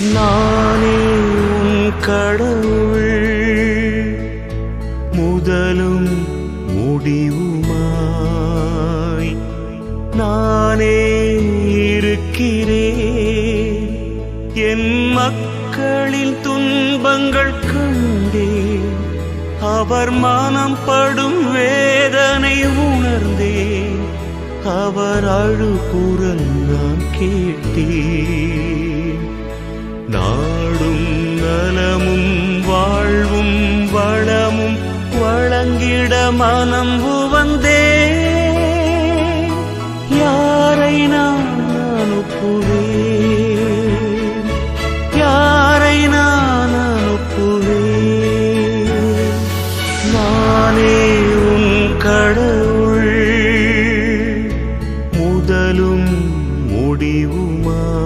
நானே உன் கடவுள். முதலும் முடிவுமாய் நானே இருக்கிறேன். என் மக்களின் துன்பங்கள் கண்டேன். அவர் மனம் படும் வேதனை உணர்ந்தேன். அவர் அழுகுரல் நான் கேட்டேன். மனம் உவந்தே யாரை நான் அனுப்புவேன்? யாரை நான் அனுப்புவேன்? நானே உன் கடவுள். முதலும் முடிவுமா?